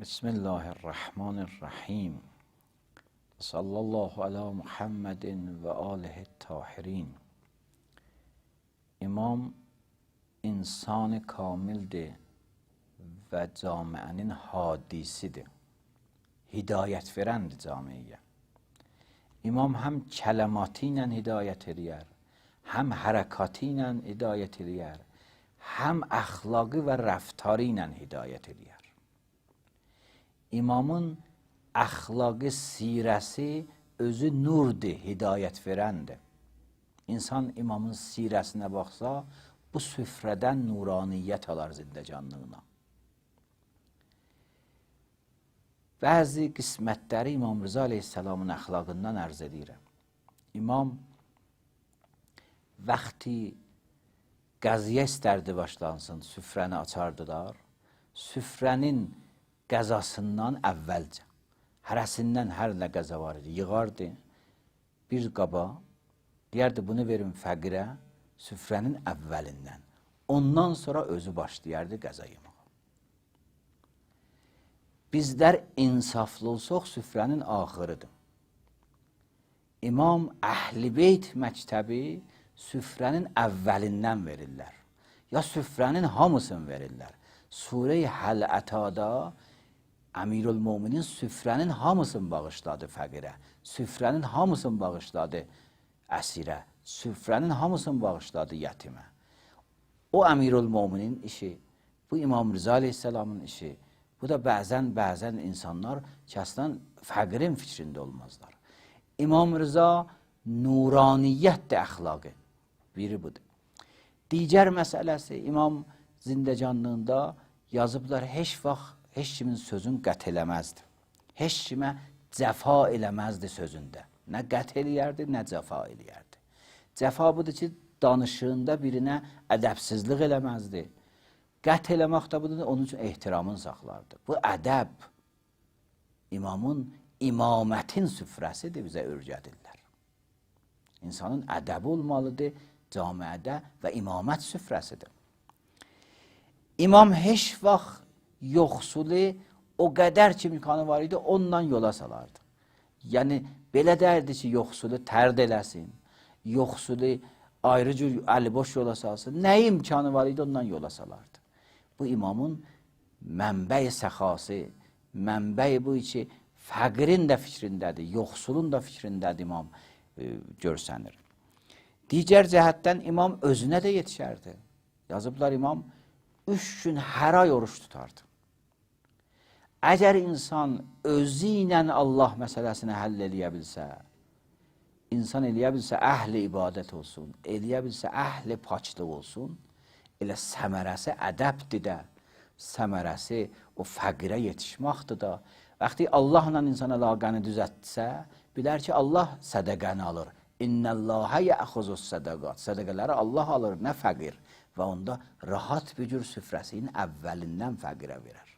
بسم الله الرحمن الرحیم صلی الله علی محمد و آله الطاهرین امام انسان کامل ده و جامعنین حادیسی ده هدایت فرند جامعه امام هم کلماتینن هدایت ریار هم حرکاتینن هدایت ریار هم اخلاقی و رفتارینن هدایت ریار İmamın əxlaqı, sirəsi özü nurdur, hidayət verəndir. İnsan imamın sirəsinə baxsa, bu süfrədən nuraniyyət alar zindəcanlığına. Bəzi qismətləri İmam Rıza Aleyhisselamın əxlaqından ərz edirəm. İmam vaxti qəziyə istərdi başlansın, süfrəni açardılar. Süfrənin qəzasından əvvəlcə, hərəsindən hər nə qəza var idi, yığardı bir qaba, deyərdi bunu verin fəqirə, süfrənin əvvəlindən. Ondan sonra özü başlayardı qəza yemağa. Bizlər insaflı olsaq süfrənin axırıdır. İmam Əhl-i Beyt məktəbi süfrənin əvvəlindən verirlər. Ya süfrənin hamısını verirlər. Surə-i Həl-Ətada Əmirül-Müminin süfrənin hamısını bağışladı fəqirə. Süfrənin hamısını bağışladı əsirə. Süfrənin hamısını bağışladı yetimə. O Əmirül-Müminin işi, bu İmam Rıza Aleyhisselamın işi, bu da bəzən bəzən insanlar ki, əslən fəqirin fikrində olmazlar. İmam Rıza nuraniyyətdir əxlaqı. Biri budur. Digər məsələsi İmam zindəcanlığında yazıblar heç vaxt heç kimin sözün qət eləməzdi. Heç kimə cəfa eləməzdi sözündə. Nə qət eləyərdi, nə cəfa eləyərdi. Cəfa budur ki, danışığında birinə ədəbsizlik eləməzdi. Qət eləmək də budur, onun üçün ehtiramını saxlardı. Bu ədəb imamın imamətin süfrəsidir, bizə öyrədirlər. İnsanın ədəbi olmalıdır camiədə və imamət süfrəsidir. İmam heç vaxt yoxsulu o qədər ki imkanı var idi, ondan yola salardı. Yəni, belə dərdi ki, yoxsulu tərd eləsin, yoxsulu ayrı cür əliboş yola salsın, nə imkanı var idi, ondan yola salardı. Bu imamın mənbəyi səxası, mənbəyi bu ki, fəqirin də fikrindədir, yoxsulun da fikrindədir imam e, görsənir. Digər cəhətdən imam özünə də yetişərdi. Yazıblar imam üç gün hər ay oruç tutardı. Əgər insan özü Allah məsələsini həll eləyə insan eləyə bilsə əhli ibadət olsun, eləyə bilsə əhli olsun, elə səmərəsi ədəbdir də, səmərəsi o fəqirə yetişməkdir da. Vaxtı Allahla insan əlaqəni düzəltsə, bilər ki, Allah sədəqəni alır. İnnəllahə yəxuzus sədəqat. Sədəqələri Allah alır, nə fəqir. Və onda rahat bir cür süfrəsinin əvvəlindən fəqirə verər.